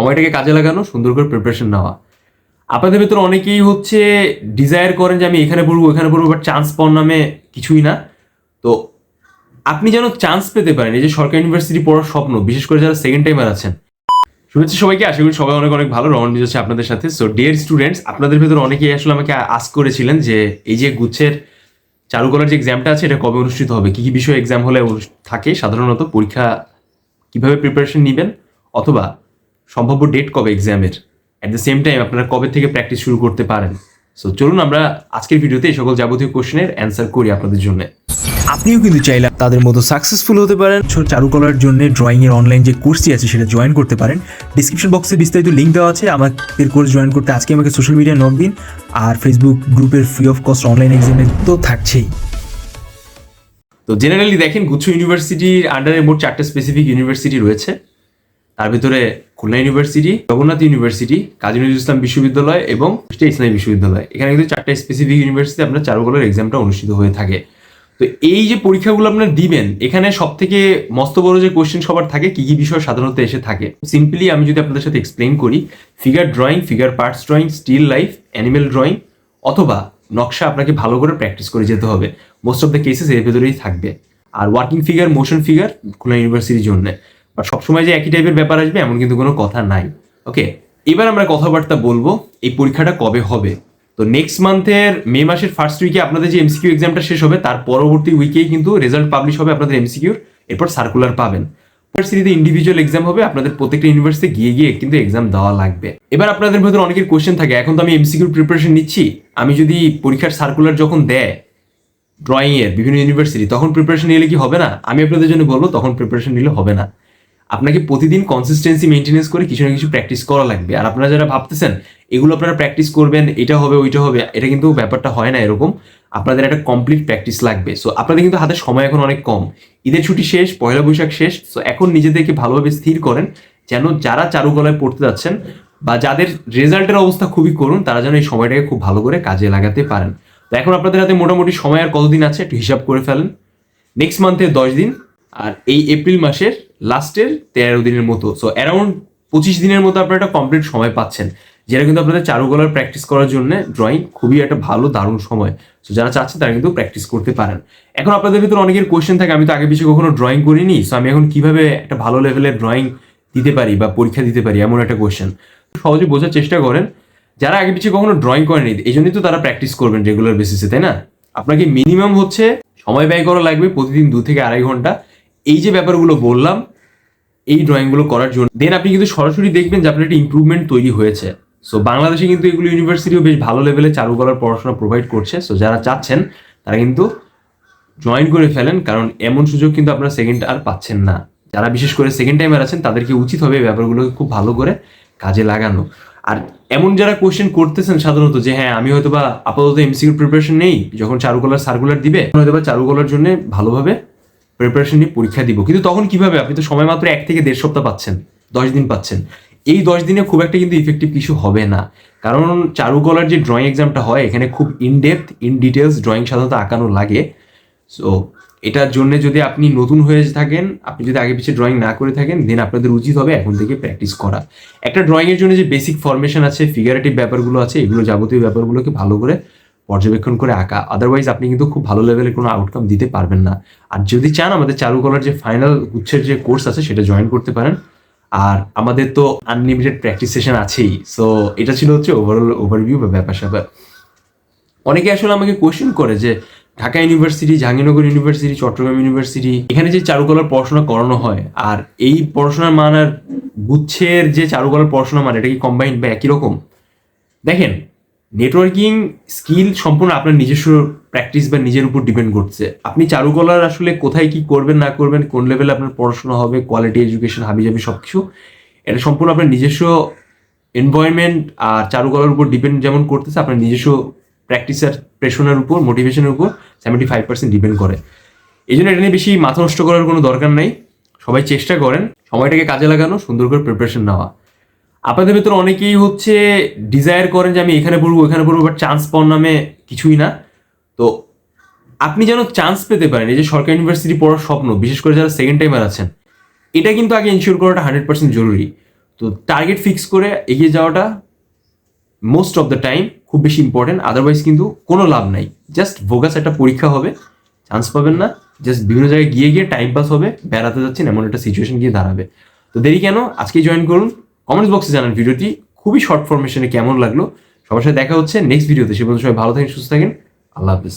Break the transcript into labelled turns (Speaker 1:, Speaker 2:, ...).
Speaker 1: সময়টাকে কাজে লাগানো, সুন্দর করে প্রিপারেশন নেওয়া। আপনাদের ভেতরে অনেকেই হচ্ছে ডিজায়ার করেন যে আমি এখানে পড়ব এখানে পড়ব বাট চান্স পাওয়ার নামে কিছুই না। তো আপনি যেন চান্স পেতে পারেন, এই যে সরকারি ইউনিভার্সিটি পড়ার স্বপ্ন, বিশেষ করে যারা সেকেন্ড টাইমার আছেন। শুভেচ্ছা সবাইকে, আশা করি সবাই অনেক অনেক ভালো রহন হচ্ছে আপনাদের সাথে। সো ডিয়ার স্টুডেন্টস আপনাদের ভেতরে অনেকেই আসলে আমাকে আস করেছিলেন যে, এই যে গুচ্ছের চারুকলার যে এক্সামটা আছে, এটা কবে অনুষ্ঠিত হবে? কী কী বিষয়ে এক্সাম হলে থাকে? সাধারণত পরীক্ষা কীভাবে প্রিপারেশন নেবেন? অথবা সম্ভাব্য ডেট কবে এক্সামের অ্যাট দ্য সেম টাইম আপনারা কবে থেকে প্র্যাকটিস শুরু করতে পারেন? সো চলুন আমরা আজকের ভিডিওতে এই সকল যাবতীয় কোশ্চেনের অ্যান্সার করি আপনাদের জন্য।
Speaker 2: আপনিও কিন্তু চাইলে তাদের মতো সাকসেসফুল হতে পারেন। চারুকলার জন্য ড্রয়িং এর অনলাইন যে কোর্সটি আছে সেটা জয়েন করতে পারেন। ডিসক্রিপশন বক্সে বিস্তারিত লিঙ্ক দেওয়া আছে। আমাদের কোর্স জয়েন করতে আজকে আমাকে সোশ্যাল মিডিয়া নক দিন। আর ফেসবুক গ্রুপের ফ্রি অফ কস্ট অনলাইন এক্সামের তো থাকছেই।
Speaker 1: তো জেনারেলি দেখেন গুচ্ছ ইউনিভার্সিটির আন্ডারে মোট চারটে স্পেসিফিক ইউনিভার্সিটি রয়েছে। তার ভিতরে খুলনা ইউনিভার্সিটি জগন্নাথ ইউনিভার্সিটি কাজী নজরুল ইসলাম বিশ্ববিদ্যালয় এবং ইসলামী বিশ্ববিদ্যালয়। এখানে কিন্তু চারটা স্পেসিফিক ইউনিভার্সিটি আপনার চারুকলার এক্সামটা অনুষ্ঠিত হয়ে থাকে। তো এই যে পরীক্ষাগুলো আপনারা দিবেন, এখানে সব থেকে মস্ত বড় যে কোয়েশ্চেন সবার থাকে, কি কি বিষয় সাধারণত এসে থাকে। সিম্পলি আমি যদি আপনাদের সাথে এক্সপ্লেন করি figure drawing figure parts drawing still life animal drawing অথবা নকশা আপনাকে ভালো করে প্র্যাকটিস করে যেতে হবে। মোস্ট অফ দ্য কেসেস এর ভেতরেই থাকবে। আর working figure motion figure Khulna ইউনিভার্সিটির জন্য। বাট সবসময় যে একই টাইপের ব্যাপার আসবে, এমন কিন্তু কোনো কথা নাই। ওকে এবার আমরা কথাবার্তা বলব, এই পরীক্ষাটা কবে হবে? তো নেক্সট মান্থের মে মাসের ফার্স্ট উইকে আপনাদের যে এমসিকিউ এক্সামটা শেষ হবে, তার পরবর্তী উইকেই কিন্তু রেজাল্ট পাবলিশ হবে আপনাদের এমসিকিউর এরপর সার্কুলার পাবেন। ইউনিভার্সিটিতে ইন্ডিভিজুয়াল এক্সাম হবে, আপনাদের প্রত্যেকটা ইউনিভার্সিটি গিয়ে গিয়ে কিন্তু এক্সাম দেওয়া লাগবে। এবার আপনাদের ভেতরে অনেকের কোয়েশ্চেন থাকে, এখন তো আমি এমসিকিউর প্রিপারেশন নিচ্ছি। আমি যদি পরীক্ষার সার্কুলার যখন দেয় ড্রয়িংয়ের বিভিন্ন ইউনিভার্সিটি তখন প্রিপারেশন নিলে কি হবে না? আমি আপনাদের জন্য বলব, তখন প্রিপারেশন নিলে হবে না। আপনাকে প্রতিদিন কনসিস্টেন্সি মেনটেনেন্স করে কিছু না কিছু প্র্যাকটিস করা লাগবে। আর আপনারা যারা ভাবতেছেন, এগুলো আপনারা প্র্যাকটিস করবেন, এটা হবে, ওইটা হবে, এটা কিন্তু ব্যাপারটা হয় না এরকম। আপনাদের একটা কমপ্লিট প্র্যাকটিস লাগবে। সো আপনাদের কিন্তু হাতে সময় এখন অনেক কম। ঈদের ছুটি শেষ, পয়লা বৈশাখ শেষ সো এখন নিজেদেরকে ভালোভাবে স্থির করেন, যেন যারা চারুকলায় পড়তে যাচ্ছেন বা যাদের রেজাল্টের অবস্থা খুবই করুন, তারা যেন এই সময়টাকে খুব ভালো করে কাজে লাগাতে পারেন। তো এখন আপনাদের হাতে মোটামুটি সময় আর কতদিন আছে একটু হিসাব করে ফেলেন। নেক্সট মান্থে দশ দিন আর এই এপ্রিল মাসের লাস্টের তেরো দিনের মতো সো অ্যারাউন্ড পঁচিশ দিনের মতো আপনারা একটা কমপ্লিট সময় পাচ্ছেন, যেটা কিন্তু আপনাদের চারুকলার প্র্যাকটিস করার জন্য ড্রয়িং খুবই একটা ভালো, দারুণ সময়। সো যারা চাচ্ছেন তারা কিন্তু প্র্যাকটিস করতে পারেন। এখন আপনাদের ভিতরে অনেকের কোয়েশ্চেন থাকে, আমি তো আগে পিছিয়ে কখনো ড্রয়িং করিনি সো আমি এখন কীভাবে একটা ভালো লেভেলের ড্রয়িং দিতে পারি বা পরীক্ষা দিতে পারি, এমন একটা কোয়েশ্চেন সহজে বোঝার চেষ্টা করেন, যারা আগে পিছিয়ে কখনো ড্রয়িং করেনি এই জন্যই তো তারা প্র্যাকটিস করবেন রেগুলার বেসিসে তাই না? আপনাকে মিনিমাম হচ্ছে সময় ব্যয় করা লাগবে প্রতিদিন দু থেকে আড়াই ঘণ্টা। এই যে ব্যাপারগুলো বললাম, এই ড্রয়িংগুলো করার জন্য দেন আপনি কিন্তু সরাসরি দেখবেন যে আপনার একটা ইমপ্রুভমেন্ট তৈরি হয়েছে। সো বাংলাদেশে কিন্তু এগুলো ইউনিভার্সিটিও বেশ ভালো লেভেলে চারুকলার পড়াশোনা প্রোভাইড করছে। সো যারা চাচ্ছেন, তারা কিন্তু জয়েন করে ফেলেন, কারণ এমন সুযোগ কিন্তু আপনারা সেকেন্ড আর পাচ্ছেন না। যারা বিশেষ করে সেকেন্ড টাইমার আছেন, তাদেরকে উচিত হবে এই ব্যাপারগুলোকে খুব ভালো করে কাজে লাগানো। আর এমন যারা কোয়েশ্চেন করতেছেন সাধারণত যে হ্যাঁ আমি হয়তো বা আপাতত এমসিকিউ প্রিপারেশন নেই, যখন চারুকলার সার্কুলার দিবে হয়তো বা চারুকলার জন্য ভালোভাবে প্রিপারেশন নিয়ে পরীক্ষা দিব। কিন্তু তখন কীভাবে? আপনি তো সময় মাত্র এক থেকে দেড় সপ্তাহ পাচ্ছেন, দশ দিন পাচ্ছেন। এই দশ দিনে খুব একটা কিন্তু ইফেক্টিভ কিছু হবে না। কারণ চারুকলার যে ড্রয়িং এক্সামটা হয়, এখানে খুব in depth in details drawing সাধারণত আঁকানো লাগে। সো এটার জন্য যদি আপনি নতুন হয়ে থাকেন, আপনি যদি আগে পিছিয়ে ড্রয়িং না করে থাকেন দেন আপনাদের উচিত হবে এখন থেকে প্র্যাকটিস করা। একটা ড্রয়িংয়ের জন্য যে বেসিক ফরমেশন আছে ফিগারেটিভ ব্যাপারগুলো আছে, এগুলো যাবতীয় ব্যাপারগুলোকে ভালো করে পর্যবেক্ষণ করে আঁকা। আদারওয়াইজ আপনি কিন্তু খুব ভালো লেভেলের কোনো আউটকাম দিতে পারবেন না। আর যদি চান, আমাদের চারুকলার যে ফাইনাল গুচ্ছের যে কোর্স আছে, সেটা জয়েন করতে পারেন। আর আমাদের তো আনলিমিটেড প্র্যাকটিস সেশন আছেই। সো এটা ছিল হচ্ছে ওভারঅল ওভারভিউ বা ব্যাপার স্যাপার। অনেকে আসলে আমাকে কোশ্চেন করে যে, Dhaka university Jahangirnagar university Chattogram university এখানে যে চারুকলার পড়াশোনা করানো হয়, আর এই পড়াশোনার মান আর গুচ্ছের যে চারুকলার পড়াশোনা মান, এটা কি কম্বাইন্ড বা একই রকম? দেখেন নেটওয়ার্কিং স্কিল সম্পূর্ণ আপনার নিজস্ব প্র্যাকটিস বা নিজের উপর ডিপেন্ড করছে। আপনি চারুকলার আসলে কোথায় কি করবেন, না করবেন, কোন লেভেলে আপনার পড়াশোনা হবে কোয়ালিটি এডুকেশন হাবি যাবি সব কিছু এটা সম্পূর্ণ আপনার নিজস্ব এনভায়রনমেন্ট আর চারুকলার উপর ডিপেন্ড যেমন করতেছে, আপনার নিজস্ব প্র্যাকটিসের প্রেশনের উপর মোটিভেশনের উপর সেভেন্টি ফাইভ পার্সেন্ট ডিপেন্ড করে। এই জন্য এটা নিয়ে বেশি মাথা নষ্ট করার কোনো দরকার নেই। সবাই চেষ্টা করেন, সময়টাকে কাজে লাগানো, সুন্দর করে প্রিপারেশন নেওয়া। আপনাদের ভেতরে অনেকেই হচ্ছে ডিজায়ার করেন যে আমি এখানে পড়ব এখানে পড়ব বাট চান্স পাওয়ার নামে কিছুই না। তো আপনি যেন চান্স পেতে পারেন, এই যে সরকারি ইউনিভার্সিটি পড়ার স্বপ্ন, বিশেষ করে যারা সেকেন্ড টাইমার আছেন, এটা কিন্তু আগে ইনশিওর করাটা হান্ড্রেড পার্সেন্ট জরুরি। তো টার্গেট ফিক্স করে এগিয়ে যাওয়াটা মোস্ট অফ দ্য টাইম খুব বেশি ইম্পর্টেন্ট আদারওয়াইজ কিন্তু কোনো লাভ নাই। জাস্ট ভোগাস একটা পরীক্ষা হবে চান্স পাবেন না জাস্ট বিভিন্ন জায়গায় গিয়ে গিয়ে টাইম পাস হবে, বেড়াতে যাচ্ছেন, এমন একটা সিচুয়েশন গিয়ে দাঁড়াবে। তো দেরি কেন? আজকেই জয়েন করুন। কমেন্টস বক্সে জানান ভিডিওটি। খুবই শর্ট ফরমেশনে কেমন লাগল? সবার সাথে দেখা হচ্ছে নেক্সট ভিডিওতে সে পর্যন্ত সবাই ভালো থাকেন, সুস্থ থাকেন। আল্লাহ হাফিজ।